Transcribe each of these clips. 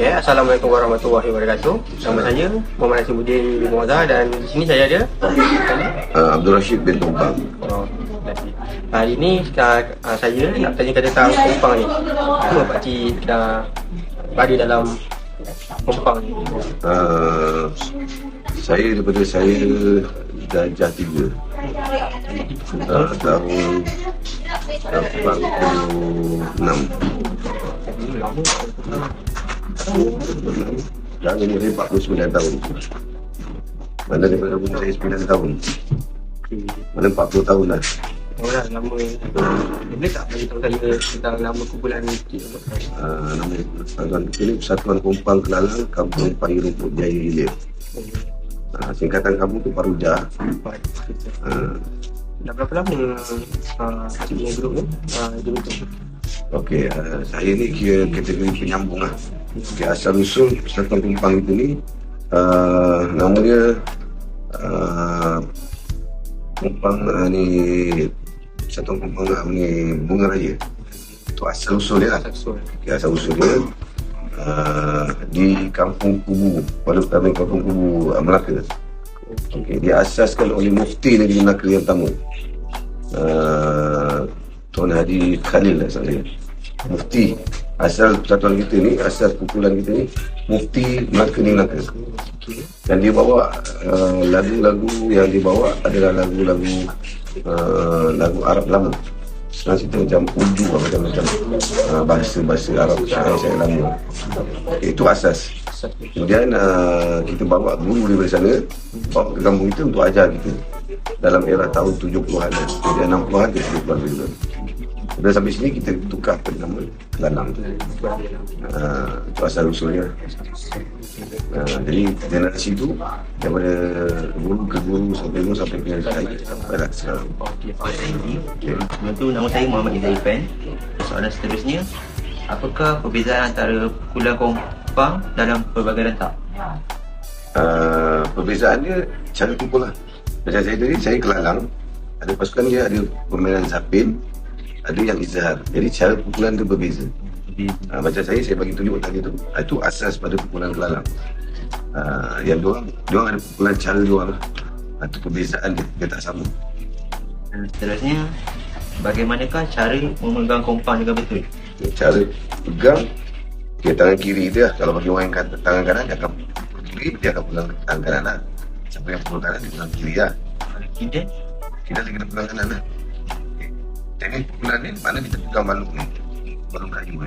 Ya, Assalamualaikum warahmatullahi wabarakatuh. Nama saya Muhammad Nasibuddin bin Muazzah dan di sini saya ada uh, Abdul Rashid bin Tumpang. Oh. Hari ini uh, uh, saya nak tanya tentang Kumpang ni. Kenapa Pak Cik dah berada dalam Kumpang ni? Uh, saya daripada saya darjah tiga uh, tahun 86 Dah umur saya 49 tahun. Mana daripada umur saya 9 tahun? Mana 40 tahun Oh dah lama Boleh tak beritahu saya tentang nama kumpulan ni. Uh, Nama Persatuan ini Persatuan Kumpang Kelalang Kampung Paya Rumput Jaya Hilir. Uh, Singkatan kampung tu Paruja. Uh, Dah berapa lama uh, Cik punya grup ni? Uh, dia? Okey, uh, saya ni kira kategori penyambung lah. Okay, asal usul Persatuan Kumpang itu ni uh, nama dia uh, Kumpang uh, ni Persatuan Kumpang uh, ni Bunga Raya. Itu asal usul dia lah. Okay, asal usul dia uh, di Kampung Kubu, pada pertama Kampung Kubu uh, Melaka. Okey, dia asaskan oleh Mufti Negeri Melaka yang pertama. Uh, Tuan Haji Khalil lah saya. Mufti asal persatuan kita ni, asal kumpulan kita ni Mufti Melaka ni Melaka. Dan dia bawa uh, lagu-lagu yang dia bawa adalah lagu-lagu uh, lagu Arab lama. Senang cerita macam Urdu lah, macam-macam uh, bahasa-bahasa Arab syair-syair lama. Okay, itu asas. Kemudian uh, kita bawa guru daripada sana bawa ke kampung kita untuk ajar kita dalam era tahun 70-an dan jadi 60-an ke 70-an juga. Dan sampai sini kita tukar ke nama Kelanang. Uh, itu asal usulnya. Uh, jadi generasi itu daripada guru ke guru sampai guru sampai ke saya sampai lah sekarang. Okay. Sebelum tu nama saya Muhammad Izzah Ifan Soalan seterusnya Apakah perbezaan antara pukulan kompang dalam pelbagai rentak? Uh, perbezaan dia cara kumpul lah. Macam saya tadi, saya kelalang. Ada pasukan dia ada permainan zapin, ada yang izhar. Jadi cara pukulan dia berbeza. Uh, macam saya, saya bagi tunjuk tadi tu. Uh, itu asas pada pukulan kelalang. Uh, yang diorang, diorang ada pukulan cara diorang lah. Uh, itu perbezaan dia, dia tak sama. Seterusnya Bagaimanakah cara memegang kompang dengan betul? Okay, cara pegang, okay, tangan kiri dia lah. Kalau bagi orang yang kata, tangan kanan, dia akan kiri, dia akan pegang tangan kanan lah. Siapa yang pukul kanan, dia pegang kiri lah. Tidak, kita lagi kena pegang kanan lah. Teknik pukulan ni mana kita pegang balung ni. Balung kayu ni.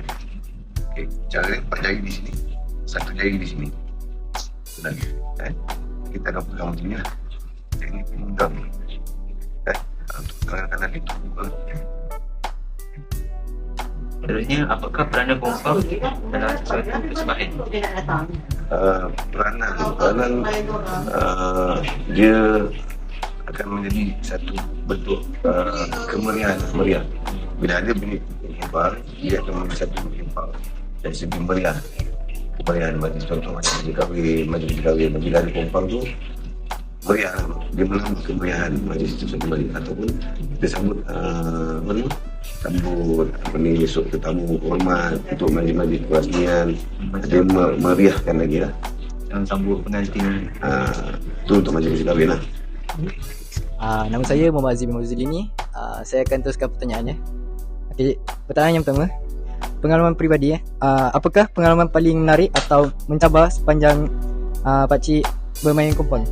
Okay. Cara ni empat jari di sini. Satu jari di sini. Lagi. Eh? Kita akan pegang macam ni lah. Teknik pegang ni. Eh? Untuk tangan kanan ni. Pukul. seterusnya apakah peranan kompang dalam suatu persembahan? Uh, peranan. Peranan uh, dia akan menjadi satu bentuk uh, kemeriahan meriah. Bila ada bunyi himbal, dia akan menjadi satu himbal dari segi meriah. Kemeriahan majlis contoh macam majlis kahwin, majlis kahwin, bila ada kompang tu meriah dia menambah kemeriahan majlis itu satu balik ataupun kita sambut uh, apa sambut apa ni esok tetamu hormat untuk majlis-majlis perasmian. Dia me- meriahkan lagi lah. Dalam sambut pengantin uh, tu untuk majlis kahwin lah Uh, nama saya Muhammad Azim Mazul ini. Uh, saya akan teruskan pertanyaannya. Okey, pertanyaan yang pertama. Pengalaman peribadi eh. Uh, apakah pengalaman paling menarik atau mencabar sepanjang uh, pak cik bermain kompang?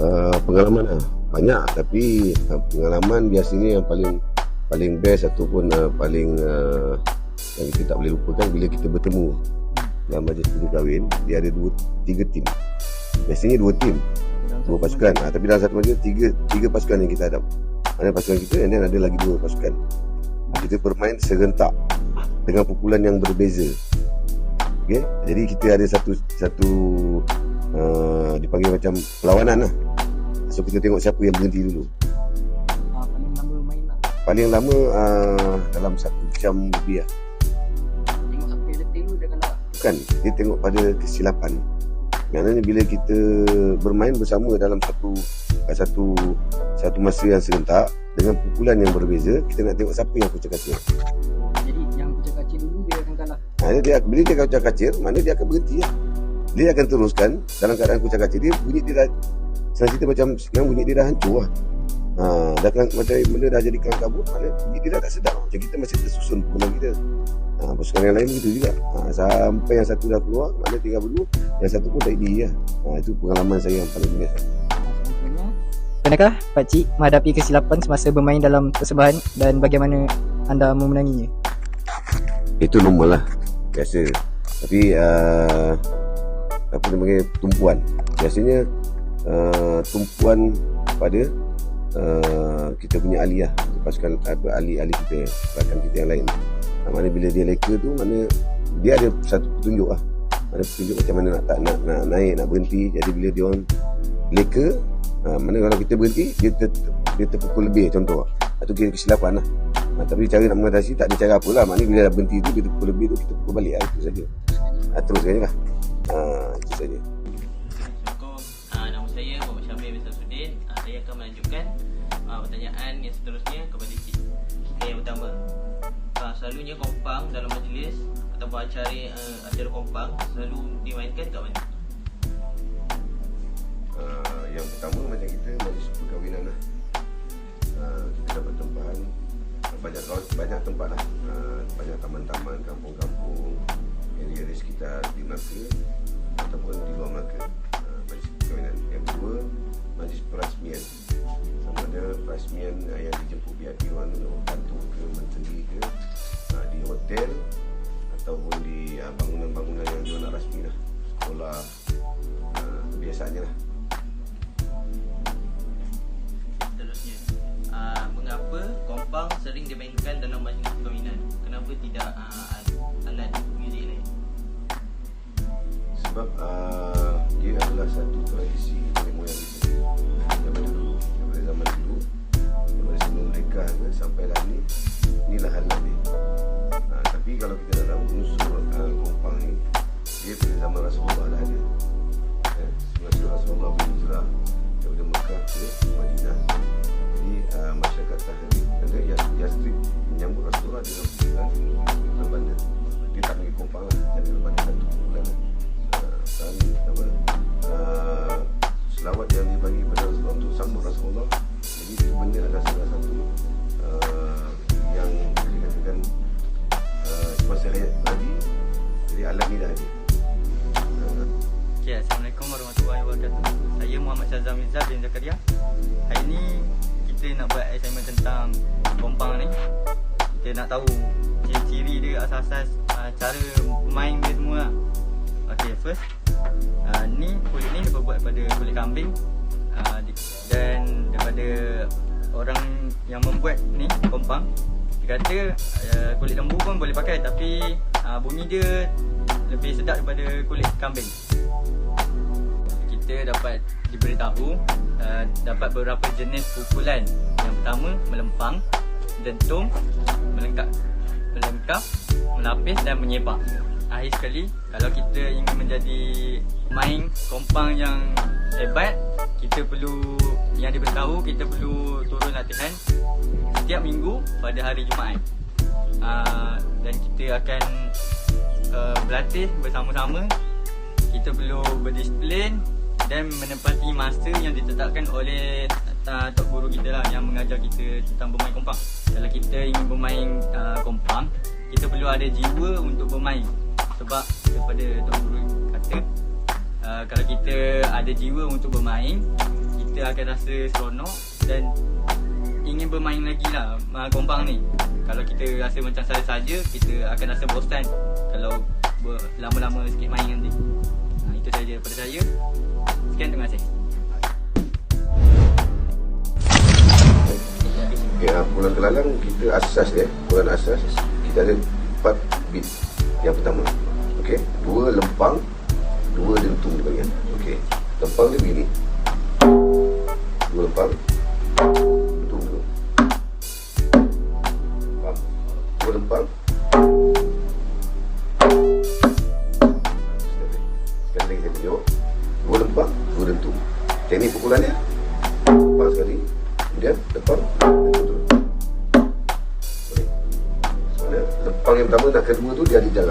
uh, pengalaman lah banyak tapi uh, pengalaman biasanya yang paling paling best ataupun uh, paling uh, yang kita tak boleh lupakan bila kita bertemu dalam majlis kahwin dia ada dua tiga tim biasanya dua tim dua pasukan ha, tapi dalam satu majlis tiga tiga pasukan yang kita hadap ada pasukan kita dan then ada lagi dua pasukan ha, kita bermain serentak dengan pukulan yang berbeza okay? jadi kita ada satu satu uh, dipanggil macam perlawanan lah so kita tengok siapa yang berhenti dulu paling lama main lah. paling lama uh, dalam satu jam lebih lah Tengok siapa yang letih dulu dia kalah. Bukan, dia tengok pada kesilapan. Maknanya bila kita bermain bersama dalam satu satu satu masa yang serentak dengan pukulan yang berbeza, kita nak tengok siapa yang kucak kacir. Jadi yang kucak kacir dulu dia akan kalah. Ha, dia, dia, bila dia kucak kacir, mana dia akan berhenti lah. Dia akan teruskan dalam keadaan kucak kacir. Dia bunyi dia dah, senang cerita macam yang bunyi dia dah hancur lah. Ha, dah kelang, macam benda dah jadi kelang kabut, mana bunyi dia dah tak sedap. Macam kita masih tersusun pukulan kita. Ha, pasukan yang lain begitu juga. Ha, sampai yang satu dah keluar, mana tinggal berdua, yang satu pun tak idi lah. Ha, itu pengalaman saya yang paling. Selanjutnya, Pernahkah Pak Cik menghadapi kesilapan semasa bermain dalam persembahan dan bagaimana anda memenanginya? Itu normal lah Biasa Tapi uh, Apa panggil Tumpuan Biasanya uh, Tumpuan Pada uh, Kita punya ahli lah Pasukan apa, Ahli-ahli kita Rakan kita yang lain uh, Mana bila dia leka tu Mana Dia ada satu petunjuk lah Mana petunjuk macam mana nak, tak, nak, nak naik Nak berhenti Jadi bila dia orang Leka uh, Mana kalau kita berhenti Dia, ter, dia terpukul lebih Contoh Itu kira kesilapan lah Ha, tapi cara nak mengatasi tak ada cara apa lah. Maknanya bila dah berhenti tu, kita pukul lebih tu, kita pukul balik lah. Itu saja. Ha, teruskan je lah. Ha, itu saja. Pertanyaan yang seterusnya kepada Cik. Yang pertama. Uh, selalunya kompang dalam majlis ataupun acara uh, acara kompang selalu dimainkan kat mana? Uh, yang pertama macam kita majlis perkahwinan lah. Uh, kita dapat tempahan banyak banyak tempat lah. Uh, banyak taman-taman, kampung-kampung, area-area sekitar di Melaka ataupun di luar Melaka. Uh, majlis perkahwinan. Yang kedua, majlis perasmian. Perasmian uh, yang dijemput pihak Dewan untuk bantu ke menteri ke uh, di hotel ataupun di uh, bangunan-bangunan yang diorang nak lah ni, inilah hal dia. Uh, tapi kalau kita asas-asas uh, cara main dia semua lah. Okay, first uh, Ni kulit ni dibuat daripada kulit kambing uh, di, Dan daripada orang yang membuat ni kompang Dia kata uh, kulit lembu pun boleh pakai Tapi uh, bunyi dia lebih sedap daripada kulit kambing kita dapat diberitahu uh, dapat beberapa jenis pukulan. Yang pertama melempang, dentum, melengkap, melengkap, melapis dan menyepak. Akhir sekali, kalau kita ingin menjadi main kompang yang hebat, kita perlu yang diberitahu kita perlu turun latihan setiap minggu pada hari Jumaat. Uh, dan kita akan uh, berlatih bersama-sama. Kita perlu berdisiplin dan menepati masa yang ditetapkan oleh uh, tok guru kita lah yang mengajar kita tentang bermain kompang. Kalau kita ingin bermain uh, kompang, kita perlu ada jiwa untuk bermain. Sebab daripada tok guru kata uh, kalau kita ada jiwa untuk bermain, kita akan rasa seronok dan ingin bermain lagi lah uh, kompang ni. Kalau kita rasa macam saja-saja, kita akan rasa bosan kalau lama-lama sikit main nanti. Itu saja daripada saya. Sekian terima kasih. Ya, pukulan kelalang kita asas dia, pukulan asas kita ada empat beat. Yang pertama, okey, dua lempang, dua dentung dia panggil. Okey, lempang dia begini.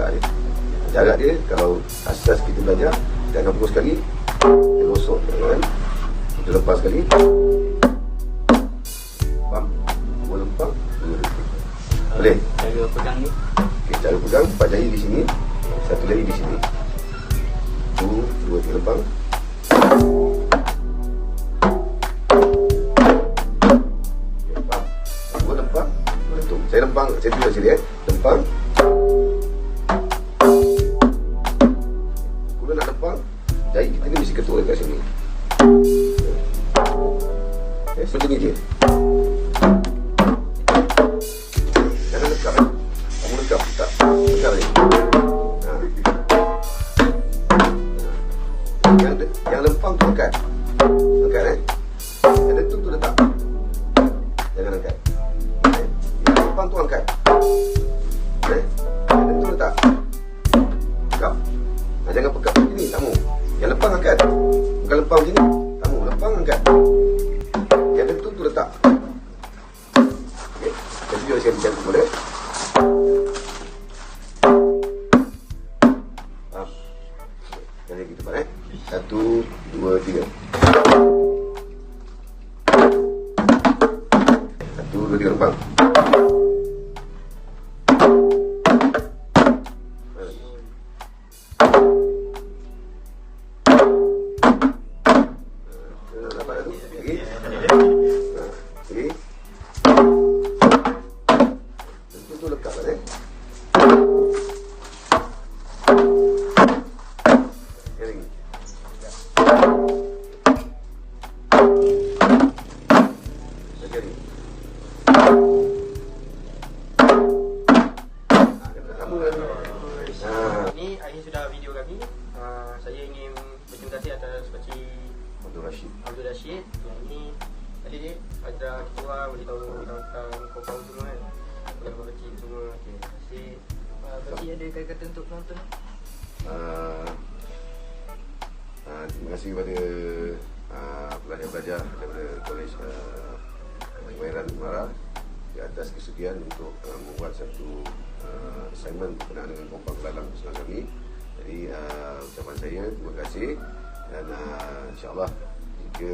Jarak dia. Jarak dia kalau asas kita belajar dia akan pukul sekali dia gosok kan. Kita lepas sekali. Pam. Dua lempang, dua. Boleh? Cara pegang ni Okay, cara pegang empat jari di sini, satu jari di sini. Satu, dua, tiga lempang. Okay, lempang. Dua lempang, dua lentung. Saya lempang, saya tunjuk sini eh. Yang de- yang lempang tu angkat. Angkat eh. Yang letung tu letak. Jangan angkat. Eh. Yang lempang tu angkat. Eh. Yang letung letak. Lekap. Ha, jangan pekat macam ni, tamu. Yang lempang angkat. Bukan lempang macam ni. Ah, kena sama Ini akhir sudah video kami. Uh, saya ingin berterima kasih atas Pakcik Abdul Rashid. Abdul Rashid. Yang ini tadi dia ada ketua beritahu tentang tentang kompang semua kan. Kepada Pakcik semua. Terima kasih. uh, Pakcik ada kata-kata untuk penonton Ah, ah, terima kasih kepada ah, pelajar-pelajar daripada Kolej uh, Kemahiran Mara di atas kesudian untuk uh, membuat satu uh, assignment berkenaan dengan kompang kelalang Sungai kami. Jadi uh, ucapan saya terima kasih dan uh, insyaAllah jika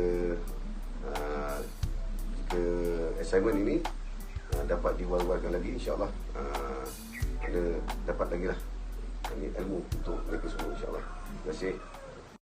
uh, jika assignment ini uh, dapat diwar-warkan lagi insyaAllah uh, anda dapat lagi lah ini ilmu untuk mereka semua insyaAllah. Terima kasih.